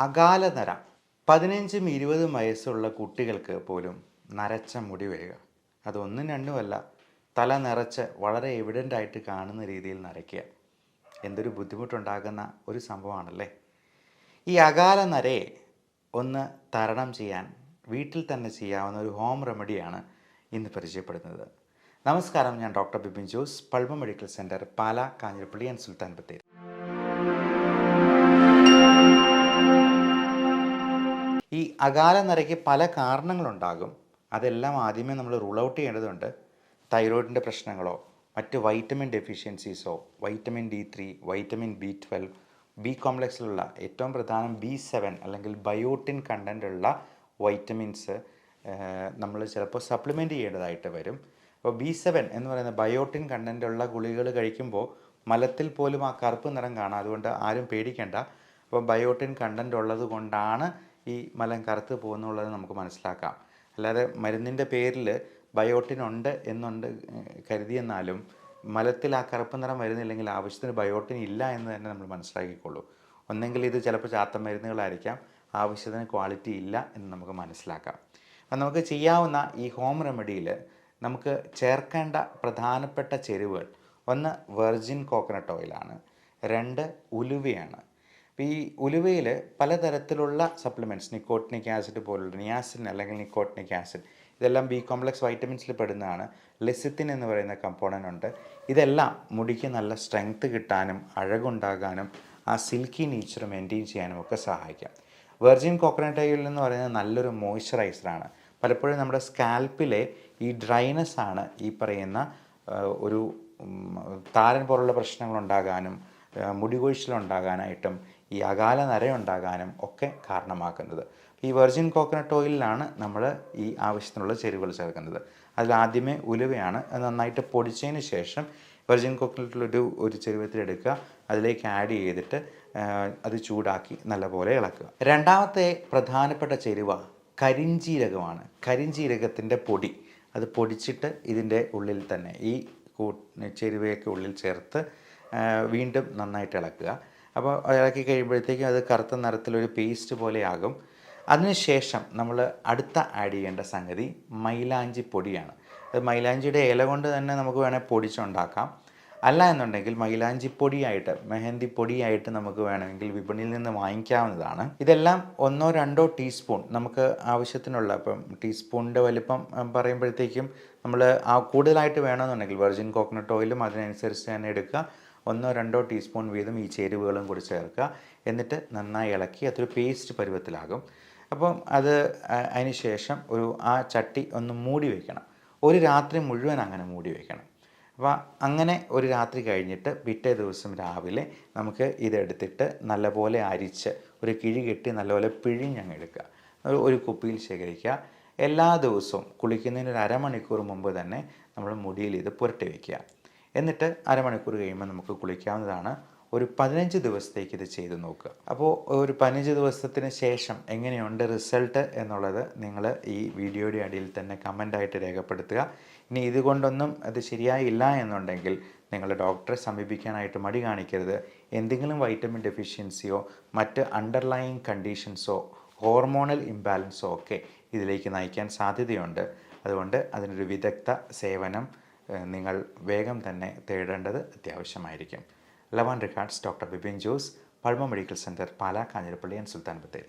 അകാല നര പതിനഞ്ചും ഇരുപതും വയസ്സുള്ള കുട്ടികൾക്ക് പോലും നരച്ച മുടി വരിക. അതൊന്നും രണ്ടുമല്ല തല നിറച്ച് വളരെ എവിഡന്റ് ആയിട്ട് കാണുന്ന രീതിയിൽ നരയ്ക്കുക. എന്തൊരു ബുദ്ധിമുട്ടുണ്ടാകുന്ന ഒരു സംഭവമാണല്ലേ? ഈ അകാല നരയെ ഒന്ന് തരണം ചെയ്യാൻ വീട്ടിൽ തന്നെ ചെയ്യാവുന്ന ഒരു ഹോം റെമഡിയാണ് ഇന്ന് പരിചയപ്പെടുന്നത്. നമസ്കാരം ഞാൻ doctor Bipin Jose Pulma medical centre Pala Kanjirappally and Sultan Bathery. ഈ അകാല നരയ്ക്ക് പല കാരണങ്ങളുണ്ടാകും. അതെല്ലാം ആദ്യമേ നമ്മൾ റൂൾ ഔട്ട് ചെയ്യേണ്ടതുണ്ട്. തൈറോയിഡിന്റെ പ്രശ്നങ്ങളോ മറ്റ് vitamin ഡെഫിഷ്യൻസീസോ vitamin D three vitamin B twelve B കോംപ്ലക്സിലുള്ള ഏറ്റവും പ്രധാനം ബി സെവൻ അല്ലെങ്കിൽ ബയോട്ടിൻ കണ്ടന്റുള്ള വൈറ്റമിൻസ് നമ്മൾ ചിലപ്പോൾ സപ്ലിമെന്റ് ചെയ്യേണ്ടതായിട്ട് വരും. അപ്പോൾ ബി സെവൻ എന്ന് പറയുന്ന ബയോട്ടിൻ കണ്ടന്റുള്ള ഗുളികൾ കഴിക്കുമ്പോൾ മലത്തിൽ പോലും ആ കറുപ്പ് നിറം കാണാം. അതുകൊണ്ട് ആരും പേടിക്കേണ്ട. അപ്പോൾ ബയോട്ടിൻ കണ്ടന്റ് ഉള്ളത് കൊണ്ടാണ് ഈ മലം കറുത്ത് പോകുന്നുള്ളത് നമുക്ക് മനസ്സിലാക്കാം. അല്ലാതെ മരുന്നിന്റെ പേരിൽ ബയോട്ടിൻ ഉണ്ട് എന്നുണ്ട് കരുതിയെന്നാലും മലത്തിൽ ആ കറുപ്പ് നിറം വരുന്നില്ലെങ്കിൽ ആവശ്യത്തിന് ബയോട്ടിൻ ഇല്ല എന്ന് തന്നെ നമ്മൾ മനസ്സിലാക്കിക്കോളൂ ഒന്നെങ്കിൽ ഇത് ചിലപ്പോൾ ചാത്ത മരുന്നുകളായിരിക്കാം ആവശ്യത്തിന് ക്വാളിറ്റി ഇല്ല എന്ന് നമുക്ക് മനസ്സിലാക്കാം. അപ്പം നമുക്ക് ചെയ്യാവുന്ന ഈ ഹോം റെമഡിയിൽ നമുക്ക് ചേർക്കേണ്ട പ്രധാനപ്പെട്ട ചേരുവകൾ ഒന്ന് വെർജിൻ കോക്കനട്ട് ഓയിലാണ് രണ്ട് ഉലുവയാണ് അപ്പോൾ ഈ ഉലുവയിൽ പലതരത്തിലുള്ള സപ്ലിമെന്റ്സ് നിക്കോട്ടിനിക് ആസിഡ് പോലുള്ള നിയാസിൻ അല്ലെങ്കിൽ നിക്കോട്ടിനിക് ആസിഡ് ഇതെല്ലാം ബി കോംപ്ലക്സ് വൈറ്റമിൻസിൽ പെടുന്നതാണ്. ലെസിത്തിൻ എന്ന് പറയുന്ന കമ്പോണന്റ് ഉണ്ട്. ഇതെല്ലാം മുടിക്ക് നല്ല സ്ട്രെങ്ത് കിട്ടാനും അഴകുണ്ടാകാനും ആ സിൽക്കി നേച്ചർ മെയിന്റെയിൻ ചെയ്യാനും ഒക്കെ സഹായിക്കാം. വെർജിൻ കോക്കനട്ട് ഓയിൽ എന്ന് പറയുന്നത് നല്ലൊരു മോയ്സ്ചറൈസറാണ് പലപ്പോഴും നമ്മുടെ സ്കാൽപ്പിലെ ഈ ഡ്രൈനെസ് ആണ് ഈ പറയുന്ന ഒരു താരൻ പോലുള്ള പ്രശ്നങ്ങൾ ഉണ്ടാകാനും ആ, മുടി കൊഴിച്ചിലുണ്ടാകാനായിട്ടും ഈ അകാല നരയുണ്ടാകാനും ഒക്കെ കാരണമാക്കുന്നത്. ഈ വെർജിൻ കോക്കനട്ട് ഓയിലിലാണ് നമ്മൾ ഈ ആവശ്യത്തിനുള്ള ചേരുവകൾ ചേർക്കുന്നത്. അതിൽ ആദ്യമേ ഉലുവയാണ് അത് നന്നായിട്ട് പൊടിച്ചതിന് ശേഷം വെർജിൻ കോക്കനട്ടിലൊരു ഒരു ചെരുവത്തിലെടുക്കുക അതിലേക്ക് ആഡ് ചെയ്തിട്ട് അത് ചൂടാക്കി നല്ലപോലെ ഇളക്കുക. രണ്ടാമത്തെ പ്രധാനപ്പെട്ട ചേരുവ കരിഞ്ചീരകമാണ്. കരിഞ്ചീരകത്തിന്റെ പൊടി. അത് പൊടിച്ചിട്ട് ഇതിന്റെ ഉള്ളിൽ തന്നെ ഈ ചേരുവയൊക്കെ ഉള്ളിൽ ചേർത്ത് വീണ്ടും നന്നായിട്ട് ഇളക്കുക. അപ്പോൾ ഇളക്കി കഴിയുമ്പോഴത്തേക്കും അത് കറുത്ത നിറത്തിലൊരു പേസ്റ്റ് പോലെയാകും. അതിനുശേഷം നമ്മൾ അടുത്ത ആഡ് ചെയ്യേണ്ട സംഗതി മൈലാഞ്ചി പൊടിയാണ്. അത് മൈലാഞ്ചിയുടെ ഇല കൊണ്ട് തന്നെ നമുക്ക് വേണേൽ പൊടിച്ചുണ്ടാക്കാം. അല്ല എന്നുണ്ടെങ്കിൽ മൈലാഞ്ചി പൊടിയായിട്ട് മെഹന്തി പൊടിയായിട്ട് നമുക്ക് വേണമെങ്കിൽ വിപണിയിൽ നിന്ന് വാങ്ങിക്കാവുന്നതാണ്. ഇതെല്ലാം ഒന്നോ രണ്ടോ ടീസ്പൂൺ നമുക്ക് ആവശ്യത്തിനുള്ള ഇപ്പം ടീസ്പൂണിന്റെ വലിപ്പം പറയുമ്പോഴത്തേക്കും നമ്മൾ ആ കൂടുതലായിട്ട് വേണമെന്നുണ്ടെങ്കിൽ വെർജിൻ കോക്കനട്ട് ഓയിലും അതിനനുസരിച്ച് തന്നെ എടുക്കുക. ഒന്നോ രണ്ടോ ടീസ്പൂൺ വീതം ഈ ചേരുവകളും കൂടി ചേർക്കുക. എന്നിട്ട് നന്നായി ഇളക്കി അതൊരു പേസ്റ്റ് പരുവത്തിലാകും. അപ്പം അത് അതിന് ശേഷം ഒരു ആ ചട്ടി ഒന്ന് മൂടി വയ്ക്കണം ഒരു രാത്രി മുഴുവൻ അങ്ങനെ മൂടി വയ്ക്കണം അപ്പോൾ അങ്ങനെ ഒരു രാത്രി കഴിഞ്ഞിട്ട് പിറ്റേ ദിവസം രാവിലെ നമുക്ക് ഇതെടുത്തിട്ട് നല്ലപോലെ അരിച്ച് ഒരു കിഴി കെട്ടി നല്ലപോലെ പിഴിഞ്ഞങ്ങ് എടുക്കുക ഒരു കുപ്പിയിൽ ശേഖരിക്കുക. എല്ലാ ദിവസവും കുളിക്കുന്നതിന് ഒരു അരമണിക്കൂർ മുമ്പ് തന്നെ നമ്മൾ മുടിയിൽ ഇത് പുരട്ടി വയ്ക്കുക എന്നിട്ട് അരമണിക്കൂർ കഴിയുമ്പോൾ നമുക്ക് കുളിക്കാവുന്നതാണ്. ഒരു പതിനഞ്ച് ദിവസത്തേക്ക് ഇത് ചെയ്ത് നോക്കുക. അപ്പോൾ ഒരു പതിനഞ്ച് ദിവസത്തിന് ശേഷം എങ്ങനെയുണ്ട് റിസൾട്ട് എന്നുള്ളത് നിങ്ങൾ ഈ വീഡിയോയുടെ അടിയിൽ തന്നെ കമന്റായിട്ട് രേഖപ്പെടുത്തുക. ഇനി ഇതുകൊണ്ടൊന്നും അത് ശരിയായില്ല എന്നുണ്ടെങ്കിൽ നിങ്ങൾ ഡോക്ടറെ സമീപിക്കാനായിട്ട് മടി കാണിക്കരുത്. എന്തെങ്കിലും വൈറ്റമിൻ ഡെഫിഷ്യൻസിയോ മറ്റ് അണ്ടർലൈങ് കണ്ടീഷൻസോ ഹോർമോണൽ ഇംബാലൻസോ ഒക്കെ ഇതിലേക്ക് നയിക്കാൻ സാധ്യതയുണ്ട്. അതുകൊണ്ട് അതിനൊരു വിദഗ്ധ സേവനം നിങ്ങൾ വേഗം തന്നെ തേടേണ്ടത് അത്യാവശ്യമായിരിക്കും. ലവൻ records doctor Bipin Jose Pulma medical centre Pala Kanjirappally and Sultan Bathery.